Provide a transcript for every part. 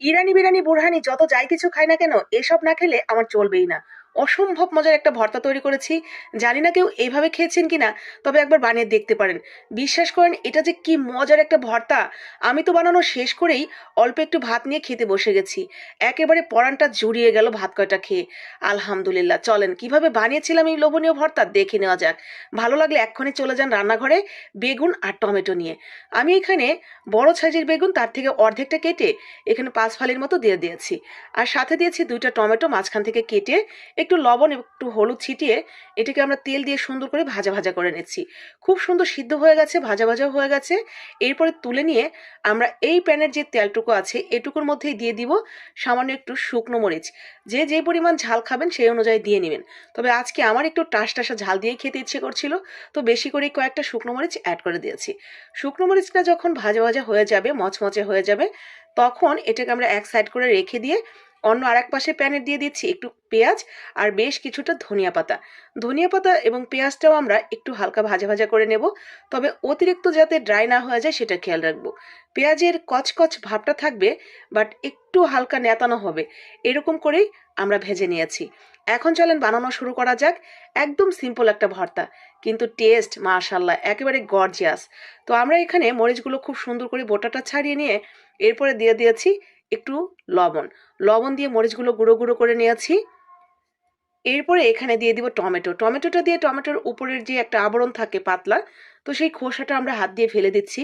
ইরানি বিরানি বুরহানি যত যাই কিছু খাই না কেন, এসব না খেলে আমার চলবেই না। অসম্ভব মজার একটা ভর্তা তৈরি করেছি। জানি না কেউ এইভাবে খেয়েছেন কি না তবে একবার বানিয়ে দেখতে পারেন। বিশ্বাস করেন, এটা যে কি মজার একটা ভর্তা! আমি তো বানানো শেষ করেই অল্প একটু ভাত নিয়ে খেতে বসে গেছি। একেবারে পরানটা জুড়িয়ে গেল ভাত কয়টা খেয়ে। আলহামদুলিল্লাহ, চলেন, কীভাবে বানিয়েছিলাম এই লোভনীয় ভর্তা দেখে নেওয়া যাক। ভালো লাগলে এক্ষণে চলে যান রান্নাঘরে, বেগুন আর টমেটো নিয়ে। আমি এখানে বড় সাইজের বেগুন, তার থেকে অর্ধেকটা কেটে এখানে পাঁচ ফালির মতো দিয়ে দিয়েছি। আর সাথে দিয়েছি দুইটা টমেটো মাঝখান থেকে কেটে একটু লবণ, একটু হলুদ ছিটিয়ে এটাকে আমরা তেল দিয়ে সুন্দর করে ভাজা ভাজা করে নিচ্ছি। খুব সুন্দর সিদ্ধ হয়ে গেছে, ভাজা ভাজা হয়ে গেছে। এরপরে তুলে নিয়ে আমরা এই প্যানের যে তেলটুকু আছে, এটুকুর মধ্যেই দিয়ে দিব সামান্য একটু শুকনো মরিচ। যে যে পরিমাণ ঝাল খাবেন সেই অনুযায়ী দিয়ে নেবেন। তবে আজকে আমার একটু টাস টাসা ঝাল দিয়েই খেতে ইচ্ছে করছিল, তো বেশি করে কয়েকটা শুকনো মরিচ অ্যাড করে দিয়েছি। শুকনো মরিচটা যখন ভাজা ভাজা হয়ে যাবে, মচমচে হয়ে যাবে, তখন এটাকে আমরা এক সাইড করে রেখে দিয়ে অন্য আর এক পাশে প্যানে দিয়ে দিচ্ছি একটু পেঁয়াজ আর বেশ কিছুটা ধনিয়া পাতা। ধনিয়া পাতা এবং পেঁয়াজটাও আমরা একটু হালকা ভাজা ভাজা করে নেব, তবে অতিরিক্ত যাতে ড্রাই না হয়ে যায় সেটা খেয়াল রাখব। পেঁয়াজের কচকচ ভাবটা থাকবে, বাট একটু হালকা নেতানো হবে। এরকম করেই আমরা ভেজে নিয়েছি। এখন চলেন বানানো শুরু করা যাক। একদম সিম্পল একটা ভর্তা, কিন্তু টেস্ট মাশাল্লাহ একেবারে গর্জিয়াস তো আমরা এখানে মরিচগুলো খুব সুন্দর করে বোটাটা ছাড়িয়ে নিয়ে এরপরে দিয়ে দিয়েছি একটু লবণ। লবণ দিয়ে মরিচগুলো গুঁড়ো গুঁড়ো করে নিয়েছি। এরপরে এখানে দিয়ে দিব টমেটো। টমেটোটা দিয়ে টমেটোর উপরের যে একটা আবরণ থাকে পাতলা, তো সেই খোসাটা আমরা হাত দিয়ে ফেলে দিচ্ছি।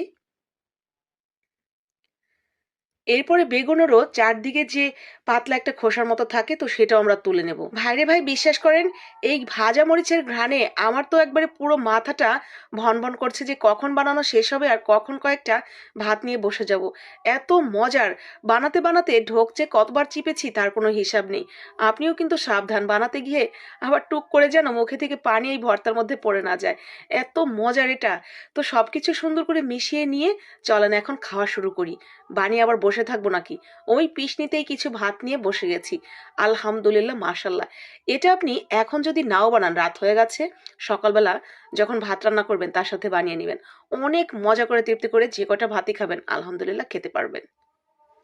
এরপরে বেগুনেরও চারদিকে যে পাতলা একটা খোসার মতো থাকে, তো সেটাও আমরা তুলে নেব। ভাইরে ভাই, বিশ্বাস করেন, এই ভাজা মরিচের ঘ্রাণে আমার তো একবারে পুরো মাথাটা ভন ভন করছে যে কখন বানানো শেষ হবে আর কখন কয়েকটা ভাত নিয়ে বসে যাব। এত মজার, বানাতে বানাতে ঢোক যে কতবার চিপেছি তার কোনো হিসাব নেই। আপনিও কিন্তু সাবধান, বানাতে গিয়ে আবার টুক করে যেন মুখে থেকে পানি এই ভর্তার মধ্যে পড়ে না যায়। এত মজার এটা। তো সব কিছু সুন্দর করে মিশিয়ে নিয়ে চলেন, এখন খাওয়া শুরু করি। বানিয়ে আবার বসে থাকব নাকি? ওই পিসনিতেই কিছু ভাত নিয়ে বসে গেছি। আলহামদুলিল্লাহ, মাশাল্লাহ। এটা আপনি এখন যদি নাও বানান, রাত হয়ে গেছে, সকালবেলা যখন ভাত রান্না করবেন, তার সাথে বানিয়ে নেবেন। অনেক মজা করে, তৃপ্তি করে যে কটা ভাতই খাবেন, আলহামদুলিল্লাহ খেতে পারবেন।